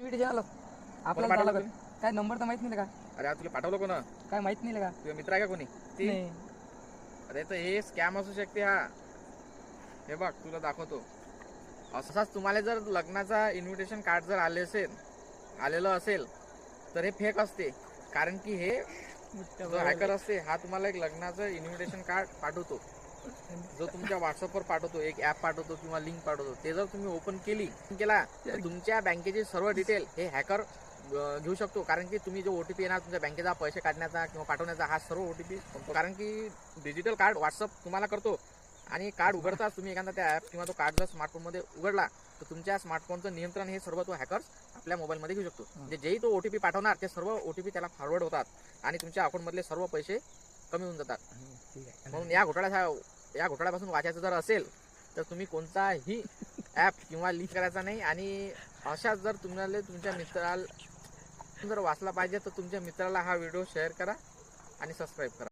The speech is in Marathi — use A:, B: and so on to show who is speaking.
A: व्हिडिओ चॅनल आपल्याला
B: पाठवलं
A: झालं का? काय नंबर तर माहीत नाही का?
B: अरे आज तुला पाठवलं कोण?
A: काय माहीत नाही का?
B: तुझा मित्र आहे का कोणी? ती?
A: नाही.
B: अरे तर हे स्कॅम असू शकते हा. हे बघ तुला दाखवतो. असाच तुम्हाला जर लग्नाचा इन्व्हिटेशन कार्ड जर आले असेल आलेलं असेल तर हे फेक असते. कारण की हे जो हॅकर असते हा तुम्हाला एक लग्नाचं इन्व्हिटेशन कार्ड पाठवतो. जो तुमच्या व्हॉट्सअपवर पाठवतो एक ऍप पाठवतो किंवा लिंक पाठवतो ते जर तुम्ही ओपन केली केला तर तुमच्या बँकेचे सर्व डिटेल हे हॅकर घेऊ शकतो. कारण की तुम्ही जो ओटीपी येणार तुमच्या बँकेचा पैसे काढण्याचा किंवा पाठवण्याचा हा सर्व ओटीपी कारण की डिजिटल कार्ड व्हॉट्सअप तुम्हाला करतो. आणि कार्ड उघडताच तुम्ही एखादा त्या ऍप किंवा तो कार्ड जर स्मार्टफोनमध्ये उघडला तर तुमच्या स्मार्टफोनचं नियंत्रण हे सर्व तो हॅकर्स आपल्या मोबाईलमध्ये घेऊ शकतो. म्हणजे जेही तो ओटीपी पाठवणार ते सर्व ओटीपी त्याला फॉरवर्ड होतात आणि तुमच्या अकाउंटमधले सर्व पैसे कमी होऊन जातात. म्हणून या घोटाळ्या या घोटाळ्यापासून वाचायचं जर असेल तर तुम्ही कोणताही ॲप किंवा लिंक करायचा नाही. आणि अशाच जर तुम्हाला तुमच्या मित्राला जर वाचला पाहिजे तर तुमच्या मित्राला हा व्हिडिओ शेअर करा आणि सबस्क्राईब करा.